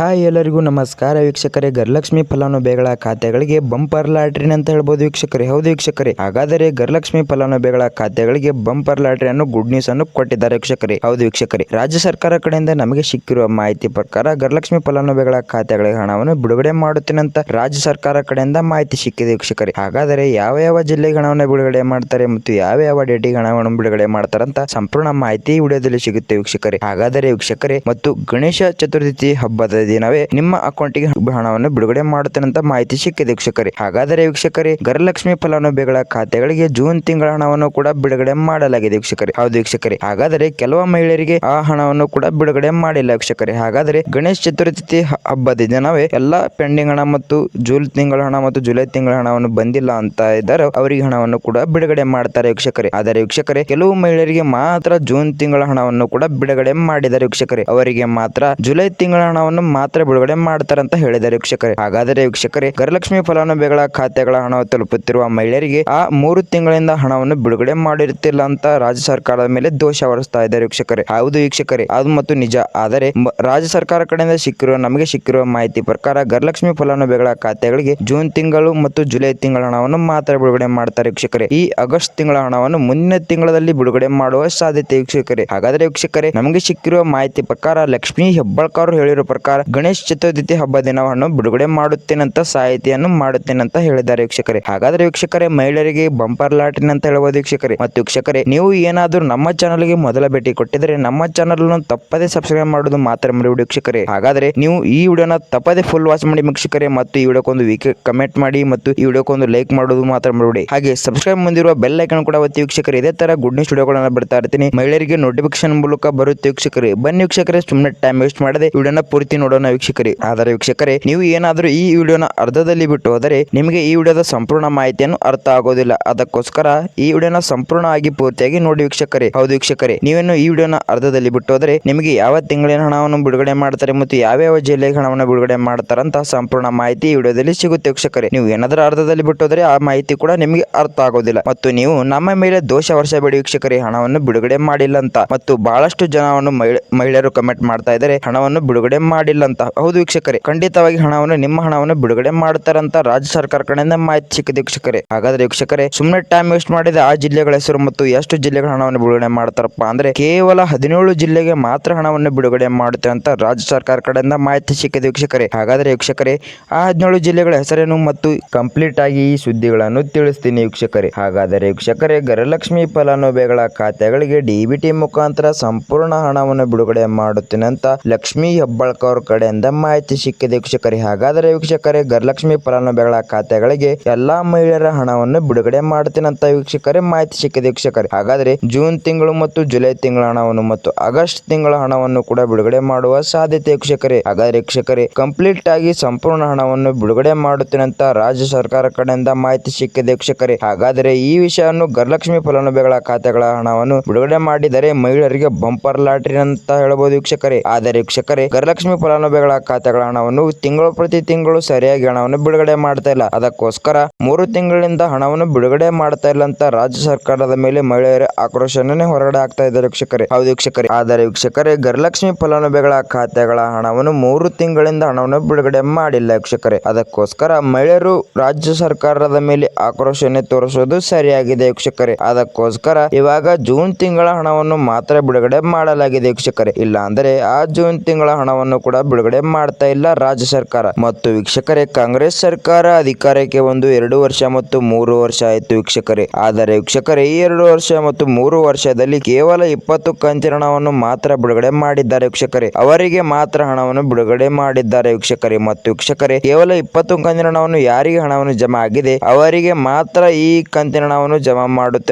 Hi ಎಲ್ಲರಿಗೂ ನಮಸ್ಕಾರ ವೀಕ್ಷಕರೇ, ಗರ್ಲಕ್ಷ್ಮಿ ಫಲಾನುಭವಿಗಳ ಖಾತೆಗಳಿಗೆ ಬಂಪರ್ ಲಾಟ್ರಿನ್ ಅಂತ ಹೇಳ್ಬೋದು ವೀಕ್ಷಕರೇ. ಹೌದು ವೀಕ್ಷಕರೇ, ಹಾಗಾದರೆ ಗರ್ಲಕ್ಷ್ಮಿ ಫಲಾನುಭವಿಗಳ ಖಾತೆಗಳಿಗೆ ಬಂಪರ್ ಲಾಟ್ರಿ ಅನ್ನು ಗುಡ್ ನ್ಯೂಸ್ ಅನ್ನು ಕೊಟ್ಟಿದ್ದಾರೆ ವೀಕ್ಷಕರೇ. ಹೌದು ವೀಕ್ಷಕರೇ, ರಾಜ್ಯ ಸರ್ಕಾರ ಕಡೆಯಿಂದ ನಮಗೆ ಸಿಕ್ಕಿರುವ ಮಾಹಿತಿ ಪ್ರಕಾರ ಗರ್ಲಕ್ಷ್ಮಿ ಫಲಾನುಭವಿಗಳ ಖಾತೆಗಳಿಗೆ ಹಣವನ್ನು ಬಿಡುಗಡೆ ಮಾಡುತ್ತೇನೆ ಅಂತ ರಾಜ್ಯ ಸರ್ಕಾರ ಕಡೆಯಿಂದ ಮಾಹಿತಿ ಸಿಕ್ಕಿದೆ ವೀಕ್ಷಕರೇ. ಹಾಗಾದರೆ ಯಾವ ಯಾವ ಜಿಲ್ಲೆಗೆ ಹಣವನ್ನು ಬಿಡುಗಡೆ ಮಾಡ್ತಾರೆ ಮತ್ತು ಯಾವ ಯಾವ ಡೇಟಿಗೆ ಹಣವನ್ನು ಬಿಡುಗಡೆ ಮಾಡ್ತಾರೆ ಅಂತ ಸಂಪೂರ್ಣ ಮಾಹಿತಿ ವಿಡಿಯೋದಲ್ಲಿ ಸಿಗುತ್ತೆ ವೀಕ್ಷಕರೇ. ಹಾಗಾದರೆ ವೀಕ್ಷಕರೇ, ಮತ್ತು ಗಣೇಶ ಚತುರ್ಥಿ ಹಬ್ಬದ ದಿನವೇ ನಿಮ್ಮ ಅಕೌಂಟಿಗೆ ಹಣವನ್ನು ಬಿಡುಗಡೆ ಮಾಡುತ್ತೇನೆ ಅಂತ ಮಾಹಿತಿ ಸಿಕ್ಕಿದೆ ವೀಕ್ಷಕರೇ. ಹಾಗಾದರೆ ವೀಕ್ಷಕರೇ, ಗರಲಕ್ಷ್ಮಿ ಫಲಾನುಭವಿಗಳ ಖಾತೆಗಳಿಗೆ ಜೂನ್ ತಿಂಗಳ ಹಣವನ್ನು ಕೂಡ ಬಿಡುಗಡೆ ಮಾಡಲಾಗಿದೆ ವೀಕ್ಷಕರೇ. ಹೌದು ವೀಕ್ಷಕರೇ, ಹಾಗಾದರೆ ಕೆಲವು ಮಹಿಳೆಯರಿಗೆ ಆ ಹಣವನ್ನು ಕೂಡ ಬಿಡುಗಡೆ ಮಾಡಿಲ್ಲ ವೀಕ್ಷಕರೇ. ಹಾಗಾದರೆ ಗಣೇಶ ಚತುರ್ಥಿ ಹಬ್ಬದ ದಿನವೇ ಎಲ್ಲಾ ಪೆಂಡಿಂಗ್ ಹಣ ಮತ್ತು ಜೂನ್ ತಿಂಗಳ ಹಣ ಮತ್ತು ಜುಲೈ ತಿಂಗಳ ಹಣವನ್ನು ಬಂದಿಲ್ಲ ಅಂತ ಇದ್ದಾರೆ ಅವರಿಗೆ ಹಣವನ್ನು ಕೂಡ ಬಿಡುಗಡೆ ಮಾಡ್ತಾರೆ ವೀಕ್ಷಕರೇ. ಆದರೆ ವೀಕ್ಷಕರೇ, ಕೆಲವು ಮಹಿಳೆಯರಿಗೆ ಮಾತ್ರ ಜೂನ್ ತಿಂಗಳ ಹಣವನ್ನು ಕೂಡ ಬಿಡುಗಡೆ ಮಾಡಿದ್ದಾರೆ ವೀಕ್ಷಕರೇ. ಅವರಿಗೆ ಮಾತ್ರ ಜುಲೈ ತಿಂಗಳ ಹಣವನ್ನು ಮಾತ್ರ ಬಿಡುಗಡೆ ಮಾಡ್ತಾರೆ ಅಂತ ಹೇಳಿದ್ದಾರೆ ವೀಕ್ಷಕರೇ. ಹಾಗಾದರೆ ವೀಕ್ಷಕರೇ, ಗರಲಕ್ಷ್ಮಿ ಫಲಾನುಭವಿಗಳ ಖಾತೆಗಳ ಹಣ ತಲುಪುತ್ತಿರುವ ಮಹಿಳೆಯರಿಗೆ ಆ ಮೂರು ತಿಂಗಳಿಂದ ಹಣವನ್ನು ಬಿಡುಗಡೆ ಮಾಡಿರುತ್ತಿಲ್ಲ ಅಂತ ರಾಜ್ಯ ಸರ್ಕಾರದ ಮೇಲೆ ದೋಷ ಹೊರಿಸ್ತಾ ಇದ್ದಾರೆ ವೀಕ್ಷಕರೇ. ಹೌದು ವೀಕ್ಷಕರೇ, ಅದು ಮತ್ತು ನಿಜ. ಆದರೆ ರಾಜ್ಯ ಸರ್ಕಾರ ಕಡೆಯಿಂದ ಸಿಕ್ಕಿರುವ, ನಮಗೆ ಸಿಕ್ಕಿರುವ ಮಾಹಿತಿ ಪ್ರಕಾರ ಗರಲಕ್ಷ್ಮಿ ಫಲಾನುಭವಿಗಳ ಖಾತೆಗಳಿಗೆ ಜೂನ್ ತಿಂಗಳು ಮತ್ತು ಜುಲೈ ತಿಂಗಳ ಹಣವನ್ನು ಮಾತ್ರ ಬಿಡುಗಡೆ ಮಾಡ್ತಾರೆ ವೀಕ್ಷಕರೇ. ಈ ಆಗಸ್ಟ್ ತಿಂಗಳ ಹಣವನ್ನು ಮುಂದಿನ ತಿಂಗಳಲ್ಲಿ ಬಿಡುಗಡೆ ಮಾಡುವ ಸಾಧ್ಯತೆ ವೀಕ್ಷಕರೇ. ಹಾಗಾದರೆ ವೀಕ್ಷಕರೇ, ನಮಗೆ ಸಿಕ್ಕಿರುವ ಮಾಹಿತಿ ಪ್ರಕಾರ ಲಕ್ಷ್ಮೀ ಹೆಬ್ಬಾಳ್ಕರ್ ಹೇಳಿರುವ ಪ್ರಕಾರ ಗಣೇಶ ಚತುರ್ಥಿ ಹಬ್ಬ ದಿನವನ್ನು ಬಿಡುಗಡೆ ಮಾಡುತ್ತೇನಂತ ಸಾಹಿತಿಯನ್ನು ಮಾಡುತ್ತೇನಂತ ಹೇಳಿದ್ದಾರೆ ವೀಕ್ಷಕರೇ. ಹಾಗಾದ್ರೆ ವೀಕ್ಷಕರೇ, ಮಹಿಳೆಯರಿಗೆ ಬಂಪರ್ ಲಾಟಿನ್ ಅಂತ ಹೇಳಬಹುದು ವೀಕ್ಷಕರೇ. ಮತ್ತು ವೀಕ್ಷಕರೇ, ನೀವು ಏನಾದರೂ ನಮ್ಮ ಚಾನಲ್ಗೆ ಮೊದಲ ಭೇಟಿ ಕೊಟ್ಟಿದ್ರೆ ನಮ್ಮ ಚಾನಲ್ ತಪ್ಪದೇ ಸಬ್ಸ್ಕ್ರೈಬ್ ಮಾಡೋದು ಮಾತ್ರ ಮಾಡಿ ವೀಕ್ಷಕರೇ. ಹಾಗಾದ್ರೆ ನೀವು ಈ ವಿಡಿಯೋನ ತಪ್ಪದೇ ಫುಲ್ ವಾಚ್ ಮಾಡಿ ವೀಕ್ಷಕರೇ ಮತ್ತು ಈ ವಿಡಿಯೋಕ್ಕೊಂದು ವೀಕ್ ಕಮೆಂಟ್ ಮಾಡಿ ಮತ್ತು ಈ ವಿಡಿಯೋಕ್ಕೊಂದು ಲೈಕ್ ಮಾಡೋದು ಮಾತ್ರ ಮಾಡಿ ಹಾಗೆ ಸಬ್ಸ್ಕ್ರೈಬ್ ಮುಂದಿರುವ ಬೆಲ್ ಐಕನ್ ಕೂಡ ಒತ್ತಿ ವೀಕ್ಷಕರೇ. ಇದೇ ತರ ಗುಡ್ ನ್ಯೂಸ್ ವಿಡಿಯೋಗಳನ್ನ ಬಿಡ್ತಾ ಇರ್ತೀನಿ. ಮಹಿಳೆಯರಿಗೆ ನೋಟಿಫಿಕೇಶನ್ ಮೂಲಕ ಬರುತ್ತೆ ವೀಕ್ಷಕರೇ. ಬನ್ನಿ ವೀಕ್ಷಕರೇ ಸುಮ್ಮನೆ ಟೈಮ್ ವೇಸ್ಟ್ ಮಾಡದೆ ವಿಡಿಯೋನ ಪೂರ್ತಿ ನೋಡೋಣ ವೀಕ್ಷಕರೇ. ಆದರೆ ವೀಕ್ಷಕರೇ, ನೀವು ಏನಾದರೂ ಈ ವಿಡಿಯೋನ ಅರ್ಧದಲ್ಲಿ ಬಿಟ್ಟು ಹೋದರೆ ನಿಮಗೆ ಈ ವಿಡಿಯೋದ ಸಂಪೂರ್ಣ ಮಾಹಿತಿಯನ್ನು ಅರ್ಥ ಆಗೋದಿಲ್ಲ. ಅದಕ್ಕೋಸ್ಕರ ಈ ವಿಡಿಯೋನ ಸಂಪೂರ್ಣವಾಗಿ ಪೂರ್ತಿಯಾಗಿ ನೋಡಿ ವೀಕ್ಷಕರೇ. ಹೌದು ವೀಕ್ಷಕರೇ, ನೀವೇನು ಈ ವಿಡಿಯೋನ ಅರ್ಧದಲ್ಲಿ ಬಿಟ್ಟು ಹೋದರೆ ನಿಮಗೆ ಯಾವ ತಿಂಗಳಿನ ಹಣವನ್ನು ಬಿಡುಗಡೆ ಮಾಡ್ತಾರೆ ಮತ್ತು ಯಾವ್ಯಾವ ಜಿಲ್ಲೆಗೆ ಹಣವನ್ನು ಬಿಡುಗಡೆ ಮಾಡ್ತಾರಂತ ಸಂಪೂರ್ಣ ಮಾಹಿತಿ ಈ ವಿಡಿಯೋದಲ್ಲಿ ಸಿಗುತ್ತೆ ವೀಕ್ಷಕರೇ. ನೀವು ಏನಾದರೂ ಅರ್ಧದಲ್ಲಿ ಬಿಟ್ಟು ಹೋದರೆ ಆ ಮಾಹಿತಿ ಕೂಡ ನಿಮಗೆ ಅರ್ಥ ಆಗೋದಿಲ್ಲ. ಮತ್ತು ನೀವು ನಮ್ಮ ಮೇಲೆ ದೋಷ ವರ್ಷ ಬೇಡಿ ವೀಕ್ಷಕರೇ, ಹಣವನ್ನು ಬಿಡುಗಡೆ ಮಾಡಿಲ್ಲ ಅಂತ. ಮತ್ತು ಬಹಳಷ್ಟು ಜನವನ್ನು ಮಹಿಳೆ- ಮಹಿಳೆಯರು ಕಮೆಂಟ್ ಮಾಡ್ತಾ ಇದ್ದಾರೆ, ಹಣವನ್ನು ಬಿಡುಗಡೆ ಮಾಡಿಲ್ಲ ಅಂತ ಹೌದು ವೀಕ್ಷಕರೇ, ಖಂಡಿತವಾಗಿ ಹಣವನ್ನು, ನಿಮ್ಮ ಹಣವನ್ನು ಬಿಡುಗಡೆ ಮಾಡ್ತಾರಂತ ರಾಜ್ಯ ಸರ್ಕಾರ ಕಡೆಯಿಂದ ಮಾಹಿತಿ ಸಿಕ್ಕಿದೆ ವೀಕ್ಷಕರೇ. ಹಾಗಾದ್ರೆ ವೀಕ್ಷಕರೇ ಸುಮ್ಮನೆ ಟೈಮ್ ವೇಸ್ಟ್ ಮಾಡಿದ ಆ ಜಿಲ್ಲೆಗಳ ಹೆಸರು ಮತ್ತು ಎಷ್ಟು ಜಿಲ್ಲೆಗಳ ಹಣವನ್ನು ಬಿಡುಗಡೆ ಮಾಡ್ತಾರಪ್ಪ ಅಂದ್ರೆ ಕೇವಲ ಹದಿನೇಳು ಜಿಲ್ಲೆಗೆ ಮಾತ್ರ ಹಣವನ್ನು ಬಿಡುಗಡೆ ಮಾಡುತ್ತೆ ಅಂತ ರಾಜ್ಯ ಸರ್ಕಾರ ಕಡೆಯಿಂದ ಮಾಹಿತಿ ಸಿಕ್ಕಿದೆ ವೀಕ್ಷಕರೇ. ಹಾಗಾದ್ರೆ ವೀಕ್ಷಕರೇ, ಆ ಹದಿನೇಳು ಜಿಲ್ಲೆಗಳ ಹೆಸರೇನು ಮತ್ತು ಕಂಪ್ಲೀಟ್ ಆಗಿ ಈ ಸುದ್ದಿಗಳನ್ನು ತಿಳಿಸ್ತೀನಿ ವೀಕ್ಷಕರೇ. ಹಾಗಾದರೆ ವೀಕ್ಷಕರೇ, ಗರಲಕ್ಷ್ಮಿ ಫಲಾನುಭವಿಗಳ ಖಾತೆಗಳಿಗೆ ಡಿಬಿಟಿ ಮುಖಾಂತರ ಸಂಪೂರ್ಣ ಹಣವನ್ನು ಬಿಡುಗಡೆ ಮಾಡುತ್ತೇನೆ ಅಂತ ಲಕ್ಷ್ಮೀ ಹೆಬ್ಬಾಳ್ಕರ್ ಕಡೆಯಿಂದ ಮಾಹಿತಿ ಸಿಕ್ಕಿದೆ ವೀಕ್ಷಕರೇ. ಹಾಗಾದರೆ ವೀಕ್ಷಕರೇ, ಗರಲಕ್ಷ್ಮಿ ಫಲಾನುಭವಿಗಳ ಖಾತೆಗಳಿಗೆ ಎಲ್ಲಾ ಮಹಿಳೆಯರ ಹಣವನ್ನು ಬಿಡುಗಡೆ ಮಾಡ್ತೀನಂತ ಅಂತ ವೀಕ್ಷಕರೇ ಮಾಹಿತಿ ಸಿಕ್ಕಿದೆ ವೀಕ್ಷಕರೇ. ಹಾಗಾದರೆ ಜೂನ್ ತಿಂಗಳು ಮತ್ತು ಜುಲೈ ತಿಂಗಳ ಹಣವನ್ನು ಮತ್ತು ಆಗಸ್ಟ್ ತಿಂಗಳ ಹಣವನ್ನು ಕೂಡ ಬಿಡುಗಡೆ ಮಾಡುವ ಸಾಧ್ಯತೆ ವೀಕ್ಷಕರೇ. ಹಾಗಾದರೆ ವೀಕ್ಷಕರೇ, ಕಂಪ್ಲೀಟ್ ಆಗಿ ಸಂಪೂರ್ಣ ಹಣವನ್ನು ಬಿಡುಗಡೆ ಮಾಡುತ್ತೇನೆ ಅಂತ ರಾಜ್ಯ ಸರ್ಕಾರ ಕಡೆಯಿಂದ ಮಾಹಿತಿ ಸಿಕ್ಕಿದೆ ವೀಕ್ಷಕರೇ. ಹಾಗಾದರೆ ಈ ವಿಷಯವನ್ನು ಗರಲಕ್ಷ್ಮಿ ಫಲಾನುಭವಿಗಳ ಖಾತೆಗಳ ಹಣವನ್ನು ಬಿಡುಗಡೆ ಮಾಡಿದರೆ ಮಹಿಳೆಯರಿಗೆ ಬಂಪರ್ ಲಾಟ್ರಿ ಅಂತ ಹೇಳಬಹುದು ವೀಕ್ಷಕರೇ. ಆದರೆ ವೀಕ್ಷಕರೇ, ಗರಲಕ್ಷ್ಮಿ ಫಲಾನುಭವಿಗಳ ಖಾತೆಗಳ ಹಣವನ್ನು ತಿಂಗಳು ಪ್ರತಿ ತಿಂಗಳು ಸರಿಯಾಗಿ ಹಣವನ್ನು ಬಿಡುಗಡೆ ಮಾಡ್ತಾ ಇಲ್ಲ. ಅದಕ್ಕೋಸ್ಕರ ಮೂರು ತಿಂಗಳಿಂದ ಹಣವನ್ನು ಬಿಡುಗಡೆ ಮಾಡ್ತಾ ಇಲ್ಲ ಅಂತ ರಾಜ್ಯ ಸರ್ಕಾರದ ಮೇಲೆ ಮಹಿಳೆಯರ ಆಕ್ರೋಶನೇ ಹೊರಗಡೆ ಆಗ್ತಾ ಇದ್ದಾರೆ ವೀಕ್ಷಕರೇ. ಹೌದು ವೀಕ್ಷಕರೇ. ಆದರೆ ವೀಕ್ಷಕರೇ, ಗರಲಕ್ಷ್ಮಿ ಫಲಾನುಭವಿಗಳ ಖಾತೆಗಳ ಹಣವನ್ನು ಮೂರು ತಿಂಗಳಿಂದ ಹಣವನ್ನು ಬಿಡುಗಡೆ ಮಾಡಿಲ್ಲ ವೀಕ್ಷಕರೇ. ಅದಕ್ಕೋಸ್ಕರ ಮಹಿಳೆಯರು ರಾಜ್ಯ ಸರ್ಕಾರದ ಮೇಲೆ ಆಕ್ರೋಶನೆ ತೋರಿಸುವುದು ಸರಿಯಾಗಿದೆ ವೀಕ್ಷಕರೇ. ಅದಕ್ಕೋಸ್ಕರ ಇವಾಗ ಜೂನ್ ತಿಂಗಳ ಹಣವನ್ನು ಮಾತ್ರ ಬಿಡುಗಡೆ ಮಾಡಲಾಗಿದೆ ವೀಕ್ಷಕರೇ. ಇಲ್ಲ ಅಂದರೆ ಆ ಜೂನ್ ತಿಂಗಳ ಹಣವನ್ನು ಕೂಡ ಬಿಡುಗಡೆ ಮಾಡ್ತಾ ಇಲ್ಲ ರಾಜ್ಯ ಸರ್ಕಾರ. ಮತ್ತು ವೀಕ್ಷಕರೇ, ಕಾಂಗ್ರೆಸ್ ಸರ್ಕಾರ ಅಧಿಕಾರಕ್ಕೆ ಒಂದು ಎರಡು ವರ್ಷ ಮತ್ತು ಮೂರು ವರ್ಷ ಆಯಿತು ವೀಕ್ಷಕರೇ. ಆದರೆ ವೀಕ್ಷಕರೇ, ಈ ಎರಡು ವರ್ಷ ಮತ್ತು ಮೂರು ವರ್ಷದಲ್ಲಿ ಕೇವಲ ಇಪ್ಪತ್ತು ಕಂತಿನ ಹಣವನ್ನು ಮಾತ್ರ ಬಿಡುಗಡೆ ಮಾಡಿದ್ದಾರೆ ವೀಕ್ಷಕರೇ. ಅವರಿಗೆ ಮಾತ್ರ ಹಣವನ್ನು ಬಿಡುಗಡೆ ಮಾಡಿದ್ದಾರೆ ವೀಕ್ಷಕರೇ. ಮತ್ತು ವೀಕ್ಷಕರೇ, ಕೇವಲ ಇಪ್ಪತ್ತು ಕಂತಿನ ಹಣವನ್ನು ಯಾರಿಗೆ ಹಣವನ್ನು ಜಮಾ ಆಗಿದೆ? ಅವರಿಗೆ ಮಾತ್ರ ಈ ಕಂತಿನ ಹಣವನ್ನು ಜಮಾ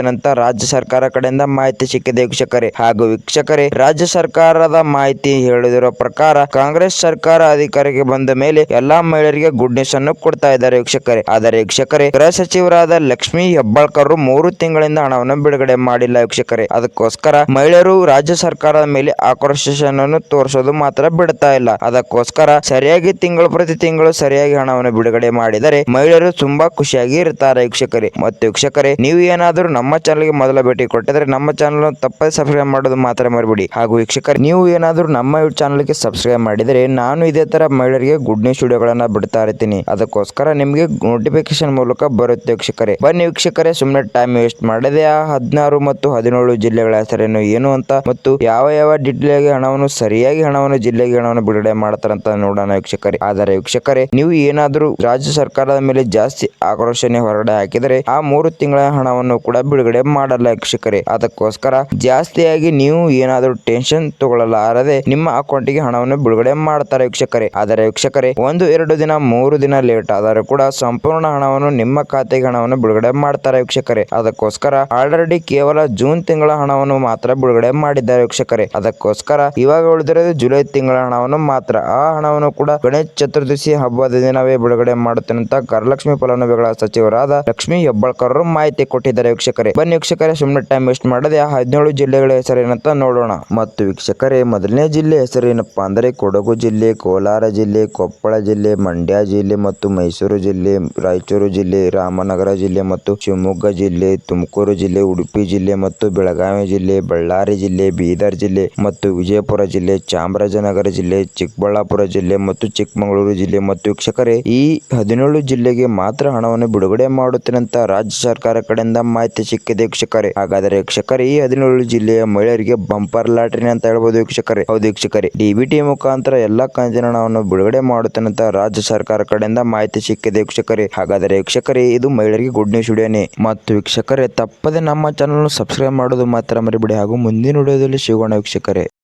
ಅಂತ ರಾಜ್ಯ ಸರ್ಕಾರ ಕಡೆಯಿಂದ ಮಾಹಿತಿ ಸಿಕ್ಕಿದೆ ವೀಕ್ಷಕರೇ. ಹಾಗೂ ವೀಕ್ಷಕರೇ, ರಾಜ್ಯ ಸರ್ಕಾರದ ಮಾಹಿತಿ ಹೇಳಿದಿರುವ ಪ್ರಕಾರ ಕಾಂಗ್ರೆಸ್ ಸರ್ಕಾರ ಅಧಿಕಾರಕ್ಕೆ ಬಂದ ಮೇಲೆ ಎಲ್ಲಾ ಮಹಿಳೆಯರಿಗೆ ಗುಡ್ ನ್ಯೂಸ್ ಅನ್ನು ಕೊಡ್ತಾ ಇದ್ದಾರೆ ವೀಕ್ಷಕರೇ. ಆದರೆ ವೀಕ್ಷಕರೇ, ಗೃಹ ಸಚಿವರಾದ ಲಕ್ಷ್ಮಿ ಹೆಬ್ಬಾಳ್ಕರ್ ಮೂರು ತಿಂಗಳಿಂದ ಹಣವನ್ನು ಬಿಡುಗಡೆ ಮಾಡಿಲ್ಲ ವೀಕ್ಷಕರೇ. ಅದಕ್ಕೋಸ್ಕರ ಮಹಿಳೆಯರು ರಾಜ್ಯ ಸರ್ಕಾರದ ಮೇಲೆ ಆಕ್ರೋಶವನ್ನು ತೋರಿಸೋದು ಮಾತ್ರ ಬಿಡ್ತಾ ಇಲ್ಲ. ಅದಕ್ಕೋಸ್ಕರ ಸರಿಯಾಗಿ ತಿಂಗಳು ಪ್ರತಿ ತಿಂಗಳು ಸರಿಯಾಗಿ ಹಣವನ್ನು ಬಿಡುಗಡೆ ಮಾಡಿದರೆ ಮಹಿಳೆಯರು ತುಂಬಾ ಖುಷಿಯಾಗಿ ಇರ್ತಾರೆ ವೀಕ್ಷಕರೇ. ಮತ್ತು ವೀಕ್ಷಕರೇ, ನೀವು ಏನಾದರೂ ನಮ್ಮ ಚಾನಲ್ಗೆ ಮೊದಲ ಭೇಟಿ ಕೊಟ್ಟಿದ್ರೆ ನಮ್ಮ ಚಾನಲ್ ತಪ್ಪದೆ ಸಬ್ಸ್ಕ್ರೈಬ್ ಮಾಡೋದು ಮಾತ್ರ ಮರಿಬೇಡಿ. ಹಾಗೂ ವೀಕ್ಷಕರೇ, ನೀವು ಏನಾದರೂ ನಮ್ಮ ಚಾನಲ್ಗೆ ಸಬ್ಸ್ಕ್ರೈಬ್ ಮಾಡಿದರೆ ನಾನು ಇದೇ ತರ ಮಹಿಳೆಯರಿಗೆ ಗುಡ್ ನ್ಯೂಸ್ ವಿಡಿಯೋಗಳನ್ನ ಬಿಡ್ತಾ ಇರ್ತೀನಿ. ಅದಕ್ಕೋಸ್ಕರ ನಿಮಗೆ ನೋಟಿಫಿಕೇಶನ್ ಮೂಲಕ ಬರುತ್ತೆ ವೀಕ್ಷಕರೇ. ಬನ್ನಿ ವೀಕ್ಷಕರೇ ಸುಮ್ಮನೆ ಟೈಮ್ ವೇಸ್ಟ್ ಮಾಡದೆ ಆ ಹದಿನಾರು ಮತ್ತು ಹದಿನೇಳು ಜಿಲ್ಲೆಗಳ ಹೆಸರೇನು, ಏನು ಅಂತ ಮತ್ತು ಯಾವ ಯಾವ ಜಿಲ್ಲೆಗೆ ಹಣವನ್ನು, ಸರಿಯಾಗಿ ಹಣವನ್ನು, ಜಿಲ್ಲೆಗೆ ಹಣವನ್ನು ಬಿಡುಗಡೆ ಮಾಡ್ತಾರಂತ ನೋಡೋಣ ವೀಕ್ಷಕರೇ. ಆದರೆ ವೀಕ್ಷಕರೇ, ನೀವು ಏನಾದರೂ ರಾಜ್ಯ ಸರ್ಕಾರದ ಮೇಲೆ ಜಾಸ್ತಿ ಆಕ್ರೋಶನೆ ಹೊರಗಡೆ ಹಾಕಿದರೆ ಆ ಮೂರು ತಿಂಗಳ ಹಣವನ್ನು ಕೂಡ ಬಿಡುಗಡೆ ಮಾಡಲ್ಲ ವೀಕ್ಷಕರೇ. ಅದಕ್ಕೋಸ್ಕರ ಜಾಸ್ತಿಯಾಗಿ ನೀವು ಏನಾದರೂ ಟೆನ್ಷನ್ ತಗೊಳ್ಳಲಾರದೆ ನಿಮ್ಮ ಅಕೌಂಟಿಗೆ ಹಣವನ್ನು ಬಿಡುಗಡೆ ಮಾಡ್ತಾರೆ ವೀಕ್ಷಕರೇ. ಆದರೆ ವೀಕ್ಷಕರೇ, ಒಂದು, ಎರಡು ದಿನ, ಮೂರು ದಿನ ಲೇಟ್ ಆದರೂ ಕೂಡ ಸಂಪೂರ್ಣ ಹಣವನ್ನು ನಿಮ್ಮ ಖಾತೆಗೆ ಹಣವನ್ನು ಬಿಡುಗಡೆ ಮಾಡ್ತಾರೆ ವೀಕ್ಷಕರೇ. ಅದಕ್ಕೋಸ್ಕರ ಆಲ್ರೆಡಿ ಕೇವಲ ಜೂನ್ ತಿಂಗಳ ಹಣವನ್ನು ಮಾತ್ರ ಬಿಡುಗಡೆ ಮಾಡಿದ್ದಾರೆ ವೀಕ್ಷಕರೇ. ಅದಕ್ಕೋಸ್ಕರ ಇವಾಗ ಉಳಿದಿರೋದು ಜುಲೈ ತಿಂಗಳ ಹಣವನ್ನು ಮಾತ್ರ. ಆ ಹಣವನ್ನು ಕೂಡ ಗಣೇಶ ಚತುರ್ದಶಿ ಹಬ್ಬದ ದಿನವೇ ಬಿಡುಗಡೆ ಮಾಡುತ್ತೇನೆ ಅಂತ ಗರಲಕ್ಷ್ಮಿ ಫಲಾನುಭವಿಗಳ ಸಚಿವರಾದ ಲಕ್ಷ್ಮಿ ಹೆಬ್ಬಾಳ್ಕರ್ ಮಾಹಿತಿ ಕೊಟ್ಟಿದ್ದಾರೆ ವೀಕ್ಷಕರೇ. ಬನ್ನಿ ವೀಕ್ಷಕರೇ, ಸುಮ್ಮನೆ ಟೈಮ್ ವೇಸ್ಟ್ ಮಾಡದೆ ಆ ಹದಿನೇಳು ಜಿಲ್ಲೆಗಳ ಹೆಸರೇನಂತ ನೋಡೋಣ. ಮತ್ತು ವೀಕ್ಷಕರೇ, ಮೊದಲನೇ ಜಿಲ್ಲೆ ಹೆಸರೇನಪ್ಪ ಅಂದರೆ ಕೊಡಗು ಜಿಲ್ಲೆ, ಕೋಲಾರ ಜಿಲ್ಲೆ, ಕೊಪ್ಪಳ ಜಿಲ್ಲೆ, ಮಂಡ್ಯ ಜಿಲ್ಲೆ ಮತ್ತು ಮೈಸೂರು ಜಿಲ್ಲೆ, ರಾಯಚೂರು ಜಿಲ್ಲೆ, ರಾಮನಗರ ಜಿಲ್ಲೆ ಮತ್ತು ಶಿವಮೊಗ್ಗ ಜಿಲ್ಲೆ, ತುಮಕೂರು ಜಿಲ್ಲೆ, ಉಡುಪಿ ಜಿಲ್ಲೆ ಮತ್ತು ಬೆಳಗಾವಿ ಜಿಲ್ಲೆ, ಬಳ್ಳಾರಿ ಜಿಲ್ಲೆ, ಬೀದರ್ ಜಿಲ್ಲೆ ಮತ್ತು ವಿಜಯಪುರ ಜಿಲ್ಲೆ, ಚಾಮರಾಜನಗರ ಜಿಲ್ಲೆ, ಚಿಕ್ಕಬಳ್ಳಾಪುರ ಜಿಲ್ಲೆ ಮತ್ತು ಚಿಕ್ಕಮಗಳೂರು ಜಿಲ್ಲೆ ಮತ್ತು ವೀಕ್ಷಕರೇ, ಈ ಹದಿನೇಳು ಜಿಲ್ಲೆಗೆ ಮಾತ್ರ ಹಣವನ್ನು ಬಿಡುಗಡೆ ಮಾಡುತ್ತಿರುವಂತಹ ರಾಜ್ಯ ಸರ್ಕಾರ ಕಡೆಯಿಂದ ಮಾಹಿತಿ ಸಿಕ್ಕಿದೆ ವೀಕ್ಷಕರೇ. ಹಾಗಾದರೆ ವೀಕ್ಷಕರೇ, ಈ ಹದಿನೇಳು ಜಿಲ್ಲೆಯ ಮಹಿಳೆಯರಿಗೆ ಬಂಪರ್ ಲಾಟ್ರಿ ಅಂತ ಹೇಳಬಹುದು ವೀಕ್ಷಕರೇ. ಹೌದು ವೀಕ್ಷಕರೇ. ಡಿಬಿಟಿ ಮುಖಾಂತರ ಎಲ್ಲಾ ಕಂತಿನ ಹಣವನ್ನು ಬಿಡುಗಡೆ ಮಾಡುತ್ತೇನೆ ಅಂತ ರಾಜ್ಯ ಸರ್ಕಾರ ಕಡೆಯಿಂದ ಮಾಹಿತಿ ಸಿಕ್ಕಿದೆ ವೀಕ್ಷಕರೇ. ಹಾಗಾದರೆ ವೀಕ್ಷಕರೇ, ಇದು ಮಹಿಳೆಯರಿಗೆ ಗುಡ್ ನ್ಯೂಸ್ ವಿಡಿಯೋನೇ ಮತ್ತು ವೀಕ್ಷಕರೇ, ತಪ್ಪದೆ ನಮ್ಮ ಚಾನಲ್ ಸಬ್ಸ್ಕ್ರೈಬ್ ಮಾಡೋದು ಮಾತ್ರ ಮರಿಬೇಡಿ. ಹಾಗೂ ಮುಂದಿನ ವಿಡಿಯೋದಲ್ಲಿ ಸಿಗೋಣ ವೀಕ್ಷಕರೇ.